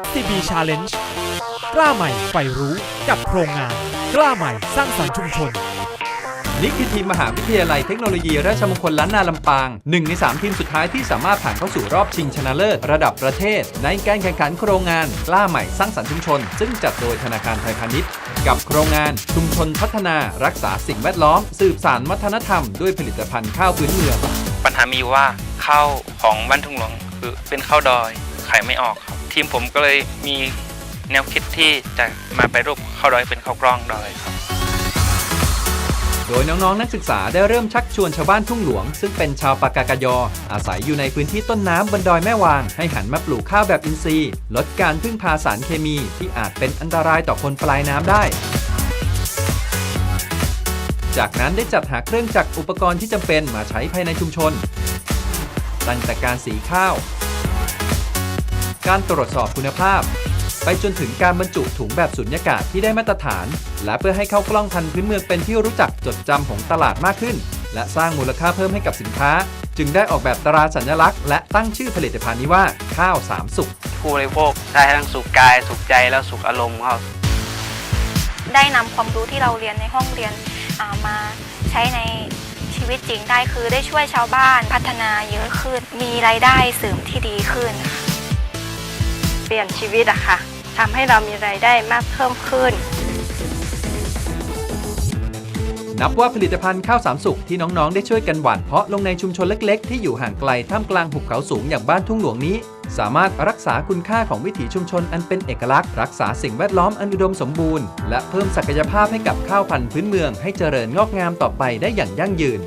SCB Challenge กล้าใหม่ใฝ่รู้กับโครงงาน กล้าใหม่สร้างสรรค์ชุมชนนี่คือทีมมหาวิทยาลัยเทคโนโลยี ราชมงคลล้านนาลำปางหนึ่งใน 3 ทีมสุดท้ายที่สามารถผ่านเข้าสู่รอบชิงชนะเลิศระดับประเทศ ในการแข่งขันโครงงานกล้าใหม่สร้างสรรค์ชุมชน ซึ่งจัดโดยธนาคารไทยพาณิชย์ กับโครงงานชุมชนพัฒนารักษาสิ่งแวดล้อม สืบสานวัฒนธรรมด้วยผลิตภัณฑ์ข้าวพื้นเมืองปัญหามีอยู่ว่าข้าวของบ้านทุ่งหลวงคือเป็นข้าวดอยขายไม่ออกครับ ทีมผมก็เลยมีแนวคิดที่จะมาไปรูปข้าวดอยเป็นข้าวกล้องดอยครับโดยน้องๆนักศึกษาได้เริ่มชักชวนชาวบ้านทุ่งหลวง ซึ่งเป็นชาวปากากยอ อาศัยอยู่ในพื้นที่ต้นน้ำบนดอยแม่วาง ให้หันมาปลูกข้าวแบบอินทรีย์ ลดการพึ่งพาสารเคมีที่อาจเป็นอันตรายต่อคนปลายน้ำได้ จากนั้นได้จัดหาเครื่องจักรอุปกรณ์ที่จำเป็นมาใช้ภายในชุมชนตั้งแต่การสีข้าว การตรวจสอบคุณภาพ ไปจนถึงการบรรจุถุงแบบสุญญากาศที่ได้มาตรฐาน และเพื่อให้เข้าวกล้องพันธุ์พื้นเมืองเป็นที่รู้จักจดจำของตลาดมากขึ้น และสร้างมูลค่าเพิ่มให้กับสินค้า จึงได้ออกแบบตราสัญลักษณ์ และตั้งชื่อผลิตภัณฑ์นี้ว่าข้าวสามสุขผู้บริโภคได้ทั้งสุขกายสุขใจแล้วสุขอารมณ์ครับได้นำความรู้ที่เราเรียนในห้องเรียนอ่ามาใช้ในชีวิตจริงได้คือได้ช่วยชาวบ้านพัฒนาเยอะขึ้น มีรายได้เสริมที่ดีขึ้นเปลี่ยนชีวิตอะค่ะทำให้เรามีรายได้มากเพิ่มขึ้น นับว่าผลิตภัณฑ์ข้าวสามสุขที่น้องๆ ได้ช่วยกันหว่านเพาะลงในชุมชนเล็กๆ ที่อยู่ห่างไกลท่ามกลางหุบเขาสูงอย่างบ้านทุ่งหลวงนี้ สามารถรักษาคุณค่าของวิถีชุมชนอันเป็นเอกลักษณ์ รักษาสิ่งแวดล้อมอันอุดมสมบูรณ์ และเพิ่มศักยภาพให้กับข้าวพันธุ์พื้นเมืองให้เจริญงอกงามต่อไปได้อย่างยั่งยืน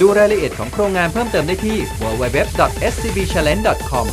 ดูรายละเอียดของโครงงานเพิ่มเติมได้ที่ www.scbchallenge.com